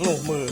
หนูมือ